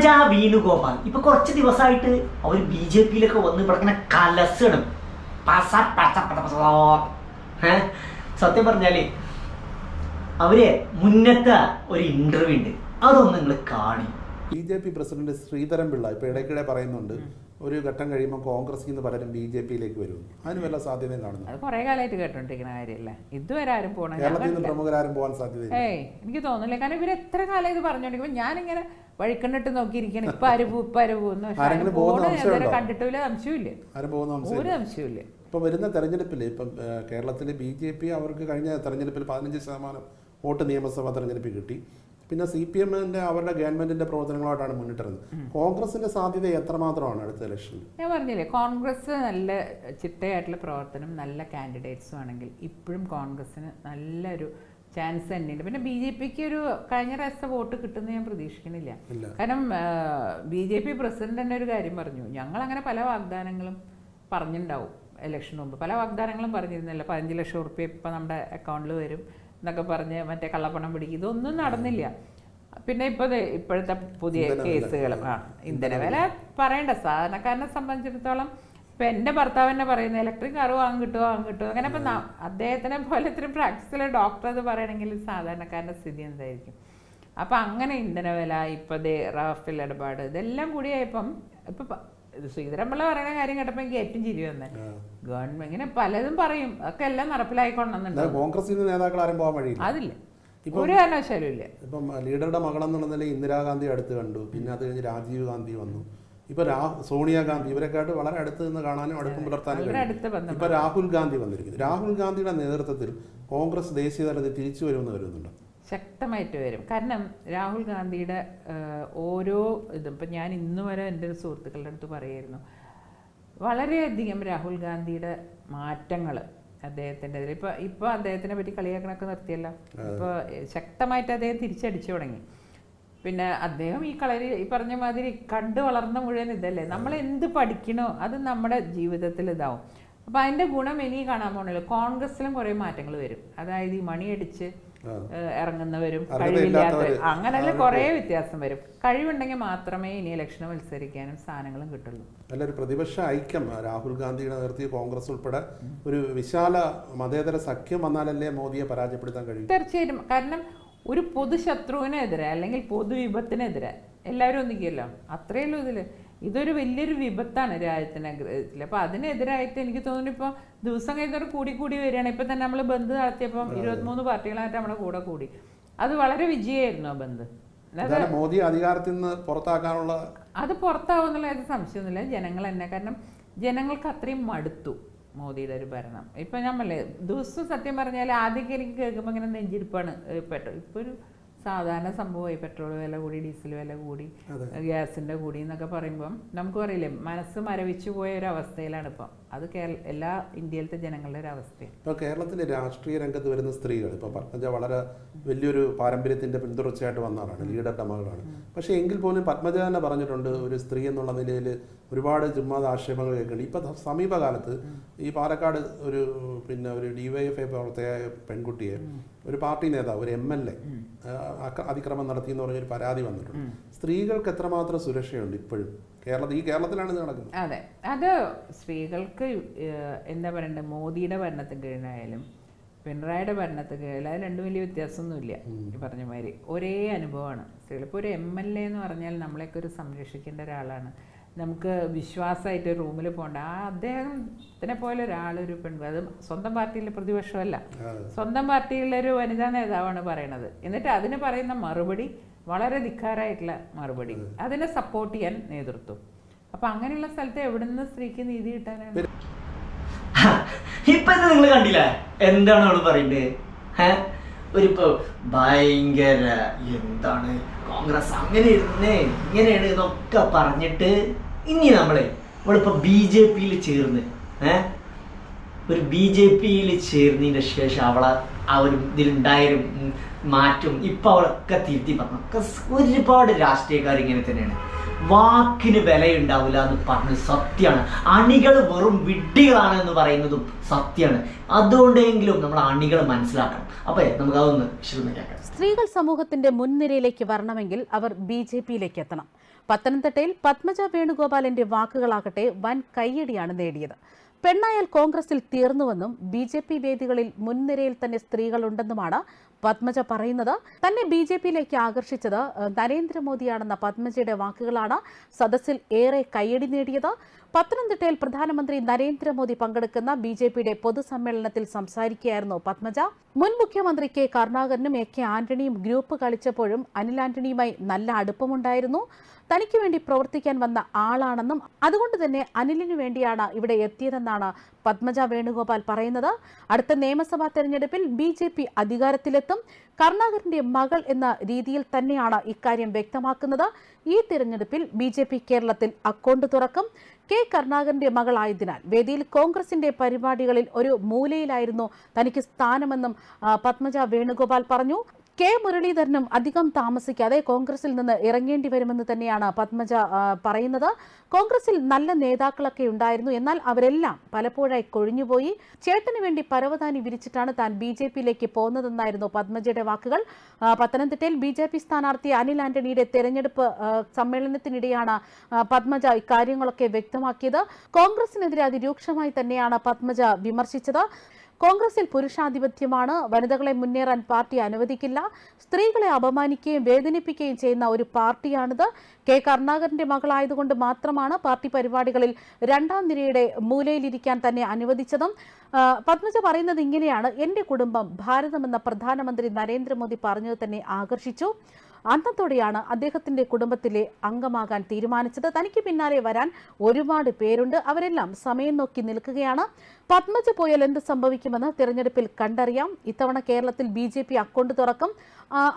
പത്മജ വേണുഗോപാൽ ഇപ്പൊ കുറച്ച് ദിവസമായിട്ട് അവർ ബി ജെ പിയിലൊക്കെ വന്ന് ഇവിടെ ഇങ്ങനെ കലസണം പസ. സത്യം പറഞ്ഞാൽ അവർ മുന്നത്തെ ഒരു ഇന്റർവ്യൂ ഉണ്ട്. അതൊന്നും നിങ്ങൾ കാണി. B J P president Sreedharan Pillai ഇപ്പൊ ഇടയ്ക്കിടെ പറയുന്നുണ്ട് ഒരു ഘട്ടം കഴിയുമ്പോൾ കോൺഗ്രസ് നിന്ന് പലരും ബി ജെ പിയിലേക്ക് വരും അതിന് വല്ല സാധ്യതയും കാണുന്നു അത് കുറേ കാലമായിട്ട് കേട്ടോണ്ടിരിക്കുന്ന കാര്യമില്ല ഇതുവരെ ആരും പോകണം ഞാൻ കേരളത്തിൽ നിന്ന് പ്രമുഖരാരും പോകാൻ സാധ്യത ഏയ് എനിക്ക് തോന്നുന്നില്ല. കാരണം ഇവർ എത്ര കാലം ഇത് പറഞ്ഞോണ്ടിരിക്കുമ്പോൾ ഞാനിങ്ങനെ വഴിക്കണ്ടിട്ട് നോക്കിയിരിക്കണം ഇപ്പൊ അരുപു ഇപ്പൊ ഉണ്ടോ? കണ്ടിട്ടില്ല സംശയമില്ല. ഒരു സംശയം സംശയമില്ല. ഇപ്പൊ വരുന്ന തെരഞ്ഞെടുപ്പിൽ ഇപ്പം കേരളത്തിലെ ബി ജെ പി അവർക്ക് കഴിഞ്ഞ തെരഞ്ഞെടുപ്പിൽ പതിനഞ്ച് ശതമാനം വോട്ട് നിയമസഭാ തെരഞ്ഞെടുപ്പിൽ കിട്ടി. പിന്നെ സി പി എമ്മിന്റെ അവരുടെ ഗവൺമെന്റിന്റെ പ്രവർത്തനങ്ങളായിട്ടാണ് മുന്നിട്ടിരുന്നത്. കോൺഗ്രസിന്റെ സാധ്യത എത്രമാത്രമാണ് അടുത്ത ഇലക്ഷനിൽ ഞാൻ പറഞ്ഞില്ലേ കോൺഗ്രസ് നല്ല ചിട്ടയായിട്ടുള്ള പ്രവർത്തനം നല്ല കാൻഡിഡേറ്റ്സും ആണെങ്കിൽ ഇപ്പോഴും കോൺഗ്രസിന് നല്ലൊരു ചാൻസ് തന്നെയുണ്ട്. പിന്നെ ബി ജെ പിക്ക് ഒരു കഴിഞ്ഞ പ്രാവശ്യത്തെ വോട്ട് കിട്ടുമെന്ന് ഞാൻ പ്രതീക്ഷിക്കുന്നില്ല കാരണം ബി ജെ പി പ്രസിഡന്റ് തന്നെ ഒരു കാര്യം പറഞ്ഞു. ഞങ്ങൾ അങ്ങനെ പല വാഗ്ദാനങ്ങളും പറഞ്ഞിട്ടുണ്ടാവും ഇലക്ഷന് മുമ്പ് പല വാഗ്ദാനങ്ങളും പറഞ്ഞിരുന്നില്ല. പതിനഞ്ച് ലക്ഷം ഉറുപ്പ്യ ഇപ്പം നമ്മുടെ അക്കൗണ്ടിൽ വരും. എന്നൊക്കെ പറഞ്ഞ് മറ്റേ കള്ളപ്പണം പിടിക്കും. ഇതൊന്നും നടന്നില്ല. പിന്നെ ഇപ്പോൾ ഇപ്പോഴത്തെ പുതിയ കേസുകളും ആ ഇന്ധന വില. പറയണ്ട. സാധാരണക്കാരനെ സംബന്ധിച്ചിടത്തോളം ഇപ്പം എന്റെ ഭർത്താവ് തന്നെ പറയുന്നത് ഇലക്ട്രിക് കാർ വാങ്ങും കിട്ടുമോ വാങ്ങും കിട്ടുമോ അങ്ങനെ ഇപ്പം അദ്ദേഹത്തിനെ പോലെ ഇത്രയും പ്രാക്ടീസിലെ ഡോക്ടർ അത് പറയണമെങ്കിൽ സാധാരണക്കാരന്റെ സ്ഥിതി എന്തായിരിക്കും? അപ്പം അങ്ങനെ ഇന്ധന വില ഇപ്പം ദേ റാഫേൽ ഇടപാട് ഇതെല്ലാം കൂടിയായപ്പം ഇപ്പം ശ്രീധരൻപിള്ള പറയുന്ന കാര്യം കേട്ടപ്പോൾ എനിക്ക് ഏറ്റവും ചിരി വന്നെ. ഗവൺമെന്റ് ഇങ്ങനെ പലതും പറയും. അതൊക്കെ എല്ലാം നടപ്പിലായിക്കൊണ്ടെന്നുണ്ട് നിന്ന് നേതാക്കൾ ആരും പോകാൻ വഴിയില്ല. അതില്ല. ഒരു കാരണവശാലും ഇല്ല. ഇപ്പം ലീഡറുടെ മകളെന്നുള്ള നിലയിൽ ഇന്ദിരാഗാന്ധി അടുത്ത് കണ്ടു. പിന്നെ അത് കഴിഞ്ഞ് രാജീവ് ഗാന്ധി വന്നു. ഇപ്പൊ രാ സോണിയാഗാന്ധി ഇവരെക്കാട്ട് വളരെ അടുത്ത് നിന്ന് കാണാനും അടുപ്പം പുലർത്താനും കഴിയും. ഇപ്പൊ രാഹുൽ ഗാന്ധി വന്നിരിക്കുന്നു. രാഹുൽ ഗാന്ധിയുടെ നേതൃത്വത്തിൽ കോൺഗ്രസ് ദേശീയ തലത്തിൽ തിരിച്ചു വരുമെന്ന് കരുതുന്നുണ്ട്. ശക്തമായിട്ട് വരും. കാരണം രാഹുൽ ഗാന്ധിയുടെ ഓരോ ഇതും ഇപ്പം ഞാൻ ഇന്ന് വരെ എന്റെ ഒരു സുഹൃത്തുക്കളുടെ അടുത്ത് പറയായിരുന്നു വളരെയധികം രാഹുൽ ഗാന്ധിയുടെ മാറ്റങ്ങൾ അദ്ദേഹത്തിന്റെ ഇതിൽ. ഇപ്പോൾ ഇപ്പോൾ അദ്ദേഹത്തിനെ പറ്റി കളിയാക്കണൊക്കെ നിർത്തിയല്ലോ. ഇപ്പോൾ ശക്തമായിട്ട് അദ്ദേഹം തിരിച്ചടിച്ചു തുടങ്ങി. പിന്നെ അദ്ദേഹം ഈ കളരി ഈ പറഞ്ഞ മാതിരി കണ്ടു വളർന്ന മുഴുവൻ ഇതല്ലേ? നമ്മൾ എന്ത് പഠിക്കണോ അത് നമ്മുടെ ജീവിതത്തിൽ ഇതാവും. അപ്പോൾ അതിന്റെ ഗുണം ഇനി കാണാൻ പോകണല്ലോ കോൺഗ്രസിലും കുറേ മാറ്റങ്ങൾ വരും. അതായത് ഈ മണിയടിച്ച് ഇറങ്ങുന്നവരും കഴിവില്ലാത്ത അങ്ങനെയുള്ള കുറേ വ്യത്യാസം വരും. കഴിവുണ്ടെങ്കിൽ മാത്രമേ ഇനി ഇലക്ഷന് മത്സരിക്കാനും സ്ഥാനങ്ങളും കിട്ടുള്ളൂ. നല്ലൊരു പ്രതിപക്ഷ ഐക്യം രാഹുൽ ഗാന്ധിയുടെ നേതൃത്വത്തിൽ കോൺഗ്രസ് ഉൾപ്പെടെ ഒരു വിശാല മതേതര സഖ്യം വന്നാലല്ലേ മോദിയെ പരാജയപ്പെടുത്താൻ കഴിയും? തീർച്ചയായിട്ടും. കാരണം ഒരു പൊതുശത്രുവിനെതിരെ അല്ലെങ്കിൽ പൊതുവിപത്തിനെതിരെ എല്ലാവരും ഒന്നിക്കുമല്ലോ അത്രയല്ലോ ഇതിൽ. ഇതിൽ ഇതൊരു വലിയൊരു വിപത്താണ് രാജ്യത്തിനഗ്രഹത്തിൽ അപ്പോൾ അതിനെതിരായിട്ട് എനിക്ക് തോന്നുന്നു ഇപ്പോൾ ദിവസം കഴിഞ്ഞവർ കൂടി കൂടി വരികയാണ്. ഇപ്പം തന്നെ നമ്മൾ ബന്ദ് നടത്തിയപ്പം ഇരുപത്തിമൂന്ന് പാർട്ടികളായിട്ട് നമ്മുടെ കൂടെ കൂടി. അത് വളരെ വിജയമായിരുന്നു ആ ബന്ദ് മോദിയെ അധികാരത്തിൽ നിന്ന് പുറത്താക്കാനുള്ള അത് പുറത്താവുന്നുള്ള ഒരു സംശയമൊന്നുമില്ല. ജനങ്ങൾ തന്നെ. കാരണം ജനങ്ങൾക്ക് അത്രയും മടുത്തു മോദിയുടെ ഒരു ഭരണം. ഇപ്പൊ നമ്മളെ ദിവസം സത്യം പറഞ്ഞാൽ ആദ്യമൊക്കെ എനിക്ക് കേൾക്കുമ്പോൾ ഇങ്ങനെ നെഞ്ചിരിപ്പാണ്. പെട്ടോ ഇപ്പൊ ഒരു സാധാരണ സംഭവമായി പെട്രോൾ വില കൂടി ഡീസൽ വില കൂടി ഗ്യാസിന്റെ കൂടി എന്നൊക്കെ പറയുമ്പം നമുക്ക് പറയില്ലേ മനസ്സ് മരവിച്ചു പോയ ഒരു അവസ്ഥയിലാണ് ഇപ്പം. അത് കേരള എല്ലാ ഇന്ത്യയിലത്തെ ജനങ്ങളുടെ ഒരു അവസ്ഥയാണ്. ഇപ്പോൾ കേരളത്തിലെ രാഷ്ട്രീയ രംഗത്ത് വരുന്ന സ്ത്രീകൾ ഇപ്പോൾ പത്മജ വളരെ വലിയൊരു പാരമ്പര്യത്തിന്റെ പിന്തുടർച്ചയായിട്ട് വന്ന ആളാണ് ലീഡറുടെ മകളാണ്. പക്ഷേ എങ്കിൽ പോലും പത്മജ തന്നെ പറഞ്ഞിട്ടുണ്ട് ഒരു സ്ത്രീ എന്നുള്ള നിലയിൽ ഒരുപാട് ചുമ്മാത ആക്ഷേപങ്ങൾ കേൾക്കുന്നുണ്ട്. ഇപ്പം സമീപകാലത്ത് ഈ പാലക്കാട് ഒരു പിന്നെ ഒരു ഡിവൈഎഫ്ഐ പ്രവർത്തകയായ പെൺകുട്ടിയെ ഒരു പാർട്ടി നേതാവ് ഒരു എം എൽ എ അതിക്രമം നടത്തി എന്ന് പറഞ്ഞൊരു പരാതി വന്നിട്ടുണ്ട്. സ്ത്രീകൾക്ക് എത്രമാത്രം സുരക്ഷയുണ്ട് ഇപ്പോഴും? കേരളത്തിൽ ഈ കേരളത്തിലാണ് ഇത് നടക്കുന്നത്. അതെ. അത് സ്ത്രീകൾക്ക് എന്താ പറയണ്ടത് മോദിയുടെ ഭരണത്തിന് കീഴിലായാലും പിണറായിയുടെ ഭരണത്തിന് കീഴിലായാലും അത് രണ്ടും വലിയ വ്യത്യാസമൊന്നുമില്ല. ഈ പറഞ്ഞ മാതിരി. ഒരേ അനുഭവമാണ്. സ്ത്രീകൾ ഇപ്പോൾ ഒരു എം എൽ എ എന്ന് പറഞ്ഞാൽ നമ്മളെയൊക്കെ ഒരു സംരക്ഷിക്കേണ്ട ഒരാളാണ്. നമുക്ക് വിശ്വാസമായിട്ട് റൂമിൽ പോകണ്ട. ആ അദ്ദേഹത്തിനെ പോലെ ഒരാളൊരു പെൺ അത് സ്വന്തം പാർട്ടിയിലെ പ്രതിപക്ഷമല്ല. സ്വന്തം പാർട്ടിയിലൊരു വനിതാ നേതാവാണ് പറയണത്. എന്നിട്ട് അതിന് പറയുന്ന മറുപടി വളരെ ധിക്കാരായിട്ടുള്ള മറുപടി. അതിനെ സപ്പോർട്ട് ചെയ്യാൻ നേതൃത്വം. അപ്പൊ അങ്ങനെയുള്ള സ്ഥലത്ത് എവിടുന്ന് സ്ത്രീക്ക് നീതി കിട്ടാനാണ്? ഇപ്പൊ ഇത് നിങ്ങൾ കണ്ടില്ല? എന്താണ് അവൾ പറയണ്ടേ? ഒരു ഭയങ്കര എന്താണ് കോൺഗ്രസ് അങ്ങനെ ഇരുന്നേ ഇങ്ങനെയാണ് ഇതൊക്കെ പറഞ്ഞിട്ട് ഇനി നമ്മളെ നമ്മളിപ്പോ ബി ജെ പിയിൽ ചേർന്ന് ഏ ഒരു ബി ജെ പിയിൽ ചേർന്നതിന് ശേഷം അവളെ ആ ഒരു മാറ്റും ഇപ്പൊ അവളൊക്കെ തിരുത്തി പറഞ്ഞു. ഒക്കെ ഒരുപാട് രാഷ്ട്രീയക്കാർ ഇങ്ങനെ തന്നെയാണ്. വാക്കിന് വിലയുണ്ടാവില്ല എന്ന് പറഞ്ഞത് സത്യമാണ്. അണികൾ വെറും വിഡ്ഢികളാണ് എന്ന് പറയുന്നതും സത്യമാണ്. അതുകൊണ്ടെങ്കിലും നമ്മൾ അണികൾ മനസ്സിലാക്കണം. അപ്പൊ നമുക്ക് അതൊന്ന് വിശദമായി കേൾക്കാം സ്ത്രീകൾ സമൂഹത്തിന്റെ മുൻനിരയിലേക്ക് വരണമെങ്കിൽ അവർ ബി ജെ പിയിലേക്ക് എത്തണം. പത്തനംതിട്ടയിൽ പത്മജ വേണുഗോപാലിന്റെ വാക്കുകളാകട്ടെ വൻ കയ്യടിയാണ് നേടിയത്. പെണ്ണായാൽ കോൺഗ്രസിൽ തീർന്നുവെന്നും ബി ജെ പി വേദികളിൽ മുൻനിരയിൽ തന്നെ സ്ത്രീകളുണ്ടെന്നുമാണ് പത്മജ പറയുന്നത്. തന്നെ ബി ജെ പിയിലേക്ക് ആകർഷിച്ചത് നരേന്ദ്രമോദിയാണെന്ന പത്മജയുടെ വാക്കുകളാണ് സദസ്സിൽ ഏറെ കയ്യടി നേടിയത്. പത്തനംതിട്ടയിൽ പ്രധാനമന്ത്രി നരേന്ദ്രമോദി പങ്കെടുക്കുന്ന ബി ജെ പിയുടെ പൊതുസമ്മേളനത്തിൽ സംസാരിക്കുകയായിരുന്നു പത്മജ. മുൻ മുഖ്യമന്ത്രി കെ കരുണാകരനും എ കെ ആന്റണിയും ഗ്രൂപ്പ് കളിച്ചപ്പോഴും അനിൽ ആന്റണിയുമായി നല്ല അടുപ്പമുണ്ടായിരുന്നു. തനിക്ക് വേണ്ടി പ്രവർത്തിക്കാൻ വന്ന ആളാണെന്നും അതുകൊണ്ട് തന്നെ അനിലിനു വേണ്ടിയാണ് ഇവിടെ എത്തിയതെന്നാണ് പത്മജ വേണുഗോപാൽ പറയുന്നത്. അടുത്ത നിയമസഭാ തെരഞ്ഞെടുപ്പിൽ ബി ജെ പി അധികാരത്തിലെത്തും. കരുണാകരന്റെ മകൾ എന്ന രീതിയിൽ തന്നെയാണ് ഇക്കാര്യം വ്യക്തമാക്കുന്നത്. ഈ തിരഞ്ഞെടുപ്പിൽ ബി ജെ പി കേരളത്തിൽ അക്കൗണ്ട് തുറക്കും. കെ കരുണാകരന്റെ മകളായതിനാൽ വേദിയിൽ കോൺഗ്രസിന്റെ പരിപാടികളിൽ ഒരു മൂലയിലായിരുന്നു തനിക്ക് സ്ഥാനമെന്നും പത്മജ വേണുഗോപാൽ പറഞ്ഞു. കെ മുരളീധരനും അധികം താമസിക്കാതെ കോൺഗ്രസിൽ നിന്ന് ഇറങ്ങേണ്ടി വരുമെന്ന് തന്നെയാണ് പത്മജ പറയുന്നത്. കോൺഗ്രസിൽ നല്ല നേതാക്കളൊക്കെ ഉണ്ടായിരുന്നു. എന്നാൽ അവരെല്ലാം പലപ്പോഴായി കൊഴിഞ്ഞുപോയി. ചേട്ടന് വേണ്ടി പരവതാനി വിരിച്ചിട്ടാണ് താൻ ബി ജെ പിയിലേക്ക് പോകുന്നതെന്നായിരുന്നു പത്മജയുടെ വാക്കുകൾ. പത്തനംതിട്ടയിൽ ബി ജെ പി സ്ഥാനാർത്ഥി അനിൽ ആന്റണിയുടെ തെരഞ്ഞെടുപ്പ് സമ്മേളനത്തിനിടെയാണ് പത്മജ ഇക്കാര്യങ്ങളൊക്കെ വ്യക്തമാക്കിയത്. കോൺഗ്രസിനെതിരെ അതിരൂക്ഷമായി തന്നെയാണ് പത്മജ വിമർശിച്ചത്. കോൺഗ്രസിൽ പുരുഷാധിപത്യമാണ്. വനിതകളെ മുന്നേറാൻ പാർട്ടി അനുവദിക്കില്ല. സ്ത്രീകളെ അപമാനിക്കുകയും വേദനിപ്പിക്കുകയും ചെയ്യുന്ന ഒരു പാർട്ടിയാണിത്. കെ കരുണാകരന്റെ മകളായതുകൊണ്ട് മാത്രമാണ് പാർട്ടി പരിപാടികളിൽ രണ്ടാം നിരയുടെ മൂലയിലിരിക്കാൻ തന്നെ അനുവദിച്ചതും. പത്മജ പറയുന്നത് ഇങ്ങനെയാണ്. എന്റെ കുടുംബം ഭാരതമെന്ന പ്രധാനമന്ത്രി നരേന്ദ്രമോദി പറഞ്ഞത് തന്നെ ആകർഷിച്ചു. അന്നത്തോടെയാണ് അദ്ദേഹത്തിന്റെ കുടുംബത്തിലെ അംഗമാകാൻ തീരുമാനിച്ചത്. തനിക്ക് പിന്നാലെ വരാൻ ഒരുപാട് പേരുണ്ട്. അവരെല്ലാം സമയം നോക്കി നിൽക്കുകയാണ്. പത്മജ പോയാൽ എന്ത് സംഭവിക്കുമെന്ന് തിരഞ്ഞെടുപ്പിൽ കണ്ടറിയാം. ഇത്തവണ കേരളത്തിൽ ബി ജെ പി അക്കൗണ്ട് തുറക്കും.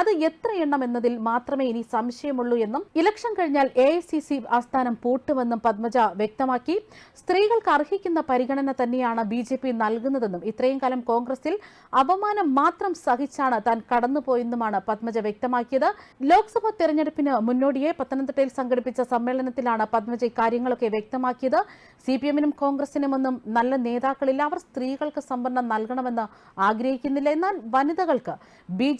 അത് എത്ര എണ്ണം എന്നതിൽ മാത്രമേ ഇനി സംശയമുള്ളൂ എന്നും ഇലക്ഷൻ കഴിഞ്ഞാൽ എ ഐ സി സി ആസ്ഥാനം പൂട്ടുമെന്നും പത്മജ വ്യക്തമാക്കി. സ്ത്രീകൾക്ക് അർഹിക്കുന്ന പരിഗണന തന്നെയാണ് ബി ജെ പി നൽകുന്നതെന്നും ഇത്രയും കാലം കോൺഗ്രസിൽ അപമാനം മാത്രം സഹിച്ചാണ് താൻ കടന്നുപോയെന്നുമാണ് പത്മജ വ്യക്തമാക്കിയത്. ലോക്സഭാ തെരഞ്ഞെടുപ്പിന് മുന്നോടിയെ പത്തനംതിട്ടയിൽ സംഘടിപ്പിച്ച സമ്മേളനത്തിലാണ് പത്മജ ഇക്കാര്യങ്ങളൊക്കെ വ്യക്തമാക്കിയത്. സി പി എമ്മിനും കോൺഗ്രസിനുമൊന്നും നല്ല നേതാക്കളില്ല. അവർ സ്ത്രീകൾക്ക് സംവരണം നൽകണമെന്ന് ആഗ്രഹിക്കുന്നില്ല. എന്നാൽ വനിതകൾക്ക് ബി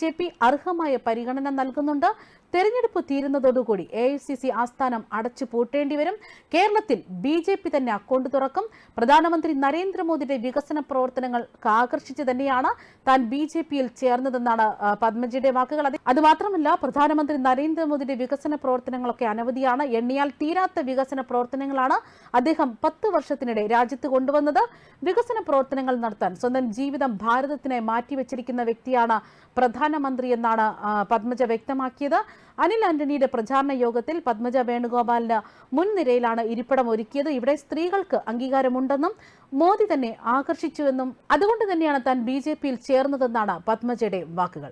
അർഹമായ പരിഗണന നൽകുന്നുണ്ട്. തെരഞ്ഞെടുപ്പ് തീരുന്നതോടുകൂടി എ ഐ സി സി ആസ്ഥാനം അടച്ചു പൂട്ടേണ്ടി വരും. കേരളത്തിൽ ബി ജെ പി തന്നെ അക്കൗണ്ട് തുറക്കും. പ്രധാനമന്ത്രി നരേന്ദ്രമോദിയുടെ വികസന പ്രവർത്തനങ്ങൾക്ക് ആകർഷിച്ച് തന്നെയാണ് താൻ ബി ജെ പിയിൽ ചേർന്നതെന്നാണ് പത്മജിയുടെ വാക്കുകൾ. അത് അതുമാത്രമല്ല പ്രധാനമന്ത്രി നരേന്ദ്രമോദിയുടെ വികസന പ്രവർത്തനങ്ങളൊക്കെ അനവധിയാണ്. എണ്ണിയാൽ തീരാത്ത വികസന പ്രവർത്തനങ്ങളാണ് അദ്ദേഹം പത്ത് വർഷത്തിനിടെ രാജ്യത്ത് കൊണ്ടുവന്നത്. വികസന പ്രവർത്തനങ്ങൾ നടത്താൻ സ്വന്തം ജീവിതം ഭാരതത്തിനായി മാറ്റിവെച്ചിരിക്കുന്ന വ്യക്തിയാണ് പ്രധാനമന്ത്രി എന്നാണ് പത്മജ വ്യക്തമാക്കിയത്. അനിൽ ആന്റണിയുടെ പ്രചാരണ യോഗത്തിൽ പത്മജ വേണുഗോപാലിന് മുൻനിരയിലാണ് ഇരിപ്പിടം ഒരുക്കിയത്. ഇവിടെ സ്ത്രീകൾക്ക് അംഗീകാരമുണ്ടെന്നും മോദി തന്നെ ആകർഷിച്ചുവെന്നും അതുകൊണ്ട് തന്നെയാണ് താൻ ബി ജെ പിയിൽ ചേർന്നതെന്നാണ് പത്മജയുടെ വാക്കുകൾ.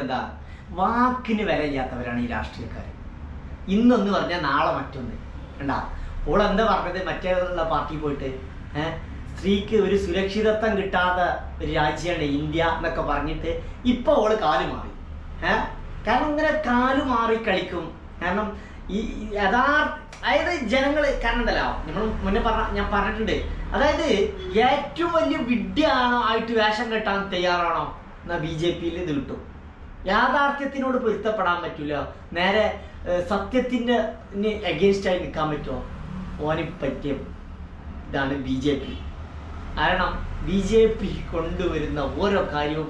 എന്താ? വാക്കിന് വിലയില്ലാത്തവരാണ് ഈ രാഷ്ട്രീയക്കാർ ഇന്നൊന്ന് പറഞ്ഞാൽ നാളെ മറ്റൊന്ന്. കണ്ടാ? ഓൾ എന്താ പറഞ്ഞത്? മറ്റേതുള്ള പാർട്ടി പോയിട്ട് ഏഹ് സ്ത്രീക്ക് ഒരു സുരക്ഷിതത്വം കിട്ടാത്ത ഒരു രാജ്യമാണ് ഇന്ത്യ എന്നൊക്കെ പറഞ്ഞിട്ട് ഇപ്പൊ ഓൾ കാലു മാറി. ഏഹ് കാരണം ഇങ്ങനെ കാലു മാറി കളിക്കും കാരണം ഈ യഥാർ അതായത് ജനങ്ങൾ കാരണം എന്തല്ലോ നമ്മൾ മുന്നേ പറഞ്ഞ ഞാൻ പറഞ്ഞിട്ടുണ്ട്. അതായത് ഏറ്റവും വലിയ വിഡ്ഢിയാണോ ആയിട്ട് വേഷം കെട്ടാൻ തയ്യാറാണോ എന്നാ ബി ജെ പിയിൽ ഇത് കിട്ടും. യാഥാർത്ഥ്യത്തിനോട് പൊരുത്തപ്പെടാൻ പറ്റൂല. നേരെ സത്യത്തിന്റെ അഗേൻസ്റ്റ് ആയി നിൽക്കാൻ പറ്റുമോ? ഓന് പറ്റിയ ഇതാണ് ബി ജെ പി. കാരണം ബി ജെ പി കൊണ്ടുവരുന്ന ഓരോ കാര്യവും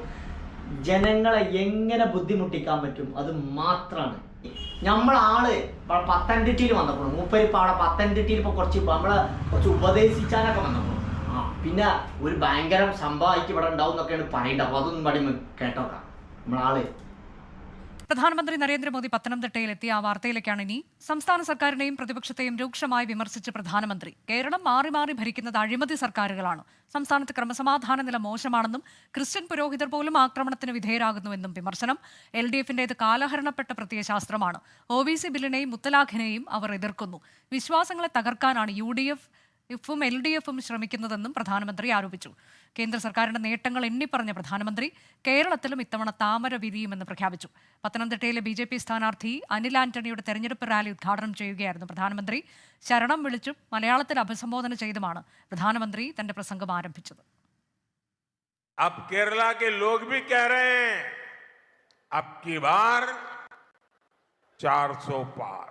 ജനങ്ങളെ എങ്ങനെ ബുദ്ധിമുട്ടിക്കാൻ പറ്റും അത് മാത്രമാണ് നമ്മളാൾ പത്തനംതിട്ടയിൽ വന്നപ്പോൾ മൂപ്പരിപ്പോ അവിടെ പത്തനംതിട്ടയിൽ ഇപ്പൊ കുറച്ച് നമ്മളെ കുറച്ച് ഉപദേശിച്ചാനൊക്കെ വന്നപ്പോൾ ആ പിന്നെ ഒരു ഭയങ്കര സംഭവമായിട്ട് ഇവിടെ ഉണ്ടാവും എന്നൊക്കെയാണ് പറയേണ്ടത്. അപ്പൊ അതൊന്നും പടി കേട്ടോക്കാം. നമ്മളാൾ പ്രധാനമന്ത്രി നരേന്ദ്രമോദി പത്തനംതിട്ടയിൽ എത്തിയ ആ വാർത്തയിലേക്കാണ് ഇനി. സംസ്ഥാന സർക്കാരിനെയും പ്രതിപക്ഷത്തെയും രൂക്ഷമായി വിമർശിച്ച പ്രധാനമന്ത്രി. കേരളം മാറി മാറി ഭരിക്കുന്നത് അഴിമതി സർക്കാരുകളാണ്. സംസ്ഥാനത്ത് ക്രമസമാധാന നില മോശമാണെന്നും ക്രിസ്ത്യൻ പുരോഹിതർ പോലും ആക്രമണത്തിന് വിധേയരാകുന്നുവെന്നും വിമർശനം എൽ ഡി എഫിന്റേത് കാലഹരണപ്പെട്ട പ്രത്യയശാസ്ത്രമാണ്. ഒ ബില്ലിനെയും മുത്തലാഖിനെയും അവർ എതിർക്കുന്നു. വിശ്വാസങ്ങളെ തകർക്കാനാണ് യു എഫും എൽ ഡി എഫും ശ്രമിക്കുന്നതെന്നും പ്രധാനമന്ത്രി ആരോപിച്ചു കേന്ദ്ര സർക്കാരിന്റെ നേട്ടങ്ങൾ എണ്ണിപ്പറഞ്ഞ പ്രധാനമന്ത്രി കേരളത്തിലും ഇത്തവണ താമര വിരിയുമെന്ന് പ്രഖ്യാപിച്ചു പത്തനംതിട്ടയിലെ ബി ജെ പി സ്ഥാനാർത്ഥി അനിൽ ആന്റണിയുടെ തെരഞ്ഞെടുപ്പ് റാലി ഉദ്ഘാടനം ചെയ്യുകയായിരുന്നു പ്രധാനമന്ത്രി ശരണം വിളിച്ചും മലയാളത്തിൽ അഭിസംബോധന ചെയ്തുമാണ് പ്രധാനമന്ത്രി തന്റെ പ്രസംഗം ആരംഭിച്ചത് अब केरला के लोग भी कह रहे हैं अब की बार 400 पार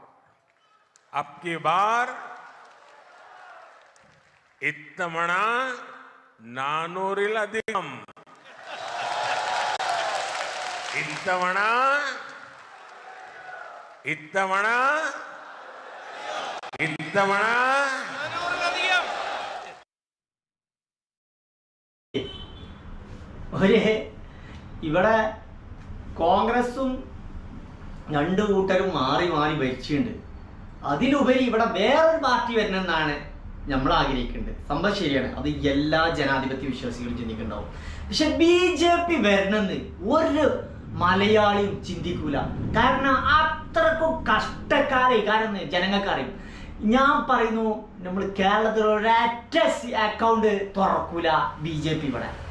अब की बार ഇത്തവണ നാനൂറിലധികം. ഇത്തവണ ഇത്തവണ ഇത്തവണ. ഒരു ഇവിടെ കോൺഗ്രസും രണ്ടു കൂട്ടരും മാറി മാറി ഭരിച്ചിട്ടുണ്ട്. അതിലുപരി ഇവിടെ വേറൊരു പാർട്ടി വരണമെന്നാണ് നമ്മൾ ആഗ്രഹിക്കുന്നുണ്ട് സംഭവം ശരിയാണ്. അത് എല്ലാ ജനാധിപത്യ വിശ്വാസികളും ചിന്തിക്കുന്നുണ്ടാവും. പക്ഷെ ബി ജെ പി വരണമെന്ന് ഒരു മലയാളിയും ചിന്തിക്കൂല. കാരണം അത്രക്കും കഷ്ടക്കാരെ കാരണം ജനങ്ങൾക്കറിയും. ഞാൻ പറയുന്നു നമ്മൾ കേരളത്തിൽ അക്കൗണ്ട് തുറക്കൂല ബി ജെ പി ഇവിടെ.